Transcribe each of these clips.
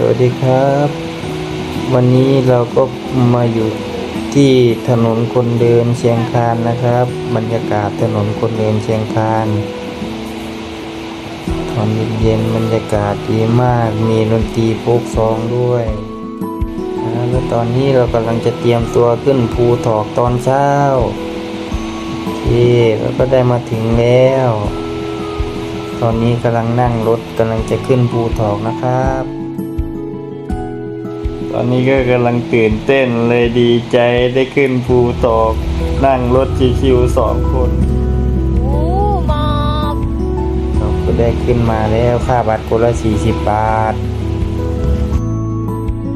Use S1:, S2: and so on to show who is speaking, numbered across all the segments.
S1: สวัสดีครับ วันนี้เราก็มาอยู่ที่ถนนคนเดินเชียงคานนะครับ บรรยากาศถนนคนเดินเชียงคานตอนเย็นๆบรรยากาศดีมากมีดนตรีโฟกซองด้วยแล้วตอนนี้เรากำลังจะเตรียมตัวขึ้นภูถอกตอนเช้าโอเคแล้วก็ได้มาถึงแล้วตอนนี้กำลังนั่งรถกำลังจะขึ้นภูถอกนะครับ ตอนนี้ก็กำลังตื่นเต้นเลยดีใจได้ขึ้นภูตอก นั่งรถชิวๆสองคน
S2: โอ้หมอบ
S1: เราก็ได้ขึ้นมาแล้วค่าบัตรคนละ40บาท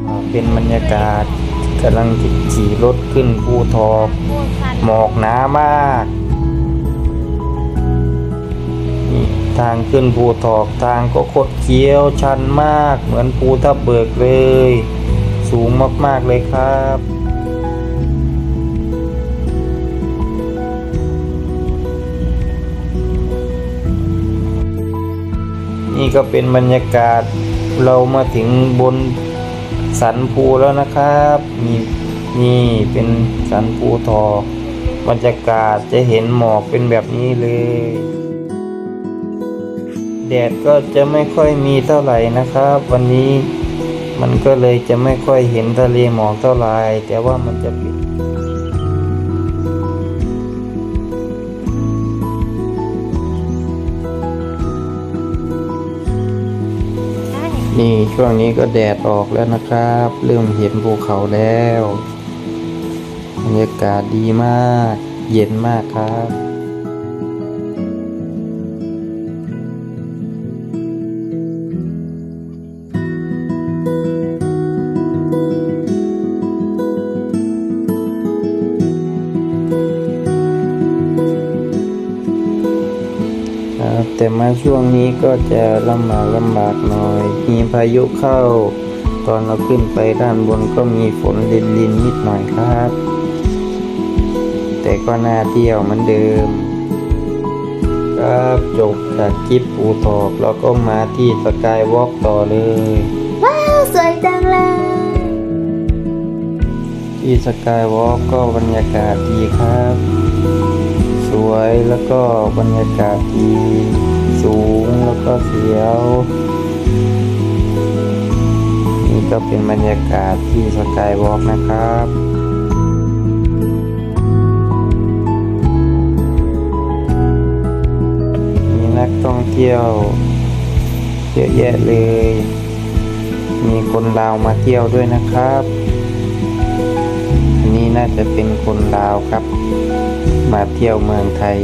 S1: อ่าเป็นบรรยากาศกำลังขี่รถขึ้นภูทอก
S2: โคตรชัน
S1: หมอกหนามากนี่ทางขึ้นภูทอกทางก็คดเคี้ยวชันมากเหมือนภูทับเบิกเลย สูงมาก ๆ เลยครับ นี่ก็เป็นบรรยากาศเรามาถึงบนสันภูแล้วนะครับมีนี่เป็นสันภูทอบรรยากาศจะเห็นหมอกเป็นแบบนี้เลย แดดก็จะไม่ค่อยมีเท่าไหร่นะครับ วันนี้ มันก็เลยจะไม่ค่อยเห็นทะเลหมอกเท่าไหร่แต่ว่ามันจะป็น
S2: ใช่
S1: นี่ช่วงนี้ก็แดดออกแล้วนะครับ เริ่มเห็นภูเขาแล้วบรรยากาศดีมาก เย็นมากครับ ครับ แต่มาช่วงนี้ก็จะลำบากลำบากหน่อย มีพายุเข้า ตอนเราขึ้นไปด้านบนก็มีฝนลินลินๆนิดหน่อยครับ แต่ก็น่าเที่ยวเหมือนเดิม ครับจบจากคลิปปูทอกแล้วก็มาที่สกายวอล์กต่อเลย
S2: ว้าว สวยจังเลย
S1: ที่สกายวอล์กก็บรรยากาศดีครับส วยแล้วก็บรรยากาศดีสูงแล้วก็เสียว นี่ก็เป็นบรรยากาศที่สกายวอล์กนะครับมีนักท่องเที่ยวเยอะแยะเลย มีคนลาวมาเที่ยวด้วยนะครับ นี่น่าจะเป็นคนลาวครับ มาเที่ยวเมืองไทย